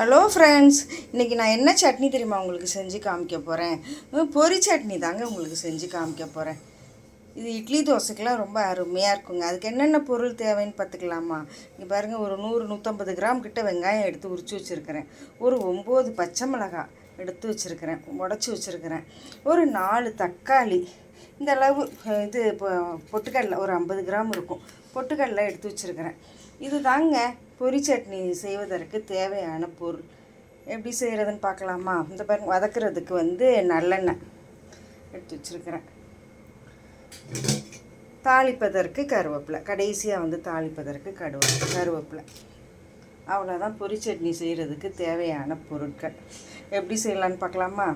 Hello friends இன்றைக்கி நான் என்ன சட்னி தெரியுமா உங்களுக்கு செஞ்சு காமிக்க போகிறேன் பொரி சட்னி தாங்க உங்களுக்கு செஞ்சு காமிக்க போகிறேன் இது இட்லி தோசைக்கெலாம் ரொம்ப அருமையாக இருக்குங்க. அதுக்கு என்னென்ன பொருள் தேவைன்னு பார்த்துக்கலாமா? இங்கே பாருங்கள் ஒரு நூறு நூற்றம்பது கிராம் கிட்ட வெங்காயம் எடுத்து உரிச்சு வச்சுருக்கிறேன். ஒரு ஒம்பது பச்சை மிளகாய் எடுத்து வச்சுருக்கிறேன். உடச்சி வச்சுருக்கிறேன். ஒரு நாலு தக்காளி. இந்த அளவு இது இப்போ பொட்டுக்கடலை ஒரு ஐம்பது கிராம் இருக்கும். பொட்டுக்கடலை எடுத்து வச்சுருக்கிறேன். இது தாங்க பொரி சட்னி செய்வதற்கு தேவையான பொருள். எப்படி செய்கிறதுன்னு பார்க்கலாமா? இந்த பாருங்க வதக்குறதுக்கு வந்து நல்லெண்ணெய் எடுத்து வச்சுருக்கிறேன். தாளிப்பதற்கு கருவேப்பிலை. கடைசியாக வந்து தாளிப்பதற்கு கடுவ கருவேப்பிலை. அவ்வளோதான் பொரி சட்னி செய்கிறதுக்கு தேவையான பொருட்கள். எப்படி செய்யலான்னு பார்க்கலாமா?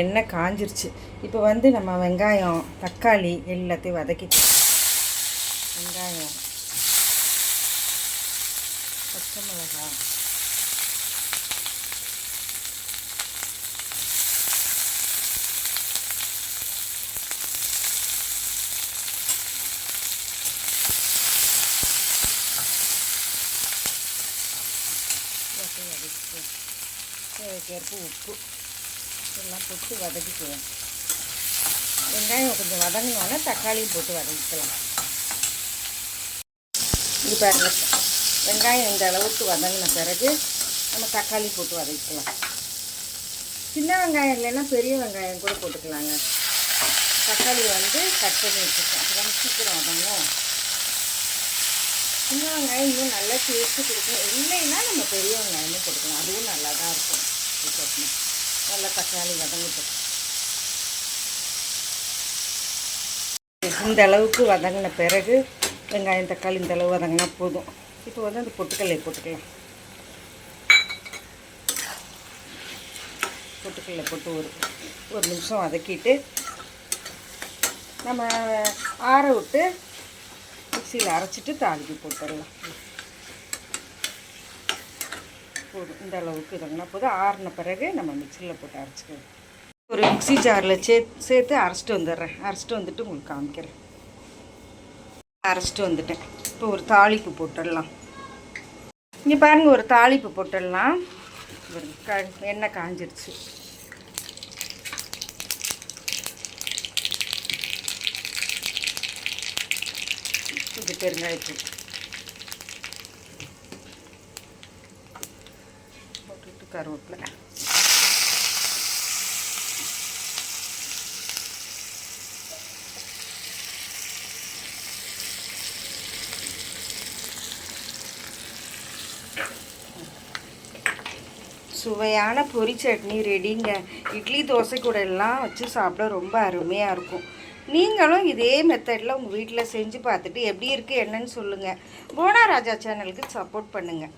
எண்ணெய் காஞ்சிருச்சு. இப்போ வந்து நம்ம வெங்காயம் தக்காளி எல்லாத்தையும் வதக்கி வெங்காயம். பச்சை மிளகாய் தேவைக்கேற்ப உப்பு. எல்லாம் போட்டு வதக்கிக்குவேன் வெங்காயம் கொஞ்சம் வதங்கினோன்னா தக்காளியும் போட்டு வதக்கிக்கலாம். இது வெங்காயம் இந்த அளவுக்கு வதங்கின பிறகு நம்ம தக்காளி போட்டு வதக்கலாம். சின்ன வெங்காயம் இல்லைன்னா பெரிய வெங்காயம் கூட போட்டுக்கலாங்க. தக்காளி வந்து கட் பண்ணி வச்சுருக்கோம் அப்போ சீக்கிரம் வதங்கும் சின்ன வெங்காயம் இன்னும் நல்லா டேஸ்ட்டு கொடுக்கும். இல்லைன்னா நம்ம பெரிய வெங்காயமே கொடுக்கலாம் அதுவும் நல்லா தான் இருக்கும். சட்னி நல்லா தக்காளி வதங்கிட்டு. இந்த அளவுக்கு வதங்கின பிறகு வெங்காயம் தக்காளி இந்த அளவு வதங்கினா போதும். இப்போ வந்து அந்த பொட்டுக்கல்லை போட்டுக்கலாம் பொட்டுக்கல்லை போட்டு ஒரு ஒரு நிமிஷம் வதக்கிட்டு நம்ம ஆற விட்டு மிக்சியில் அரைச்சிட்டு தாளிக்கு போட்டுடலாம். போதும். இந்த அளவுக்கு இதங்கன்னா போதும். ஆறின பிறகு நம்ம மிக்சியில் போட்டு அரைச்சிக்கலாம். ஒரு மிக்ஸி ஜாரில் சே சேர்த்து அரைச்சிட்டு வந்துடுறேன். அரைச்சிட்டு வந்துட்டு உங்களுக்கு காமிக்கிறேன். அரைச்சிட்டு வந்துட்டேன். இப்போ ஒரு தாளிப்பு போட்டுடலாம். இங்கே பாருங்கள் ஒரு தாளிப்பு போட்டுடலாம். க எண்ணெய் காஞ்சிருச்சு. இது பெருங்காயத்தூள் போட்டுட்டு கருவேப்பிலை. சுவையான பொரி சட்னி ரெடிங்க. இட்லி தோசை கூட எல்லாம் வச்சு சாப்பிட ரொம்ப அருமையாக இருக்கும். நீங்களும் இதே மெத்தடில் உங்கள் வீட்டில் செஞ்சு பார்த்துட்டு எப்படி இருக்குது என்னன்னு சொல்லுங்கள் போனா ராஜா சேனலுக்கு சப்போர்ட் பண்ணுங்கள்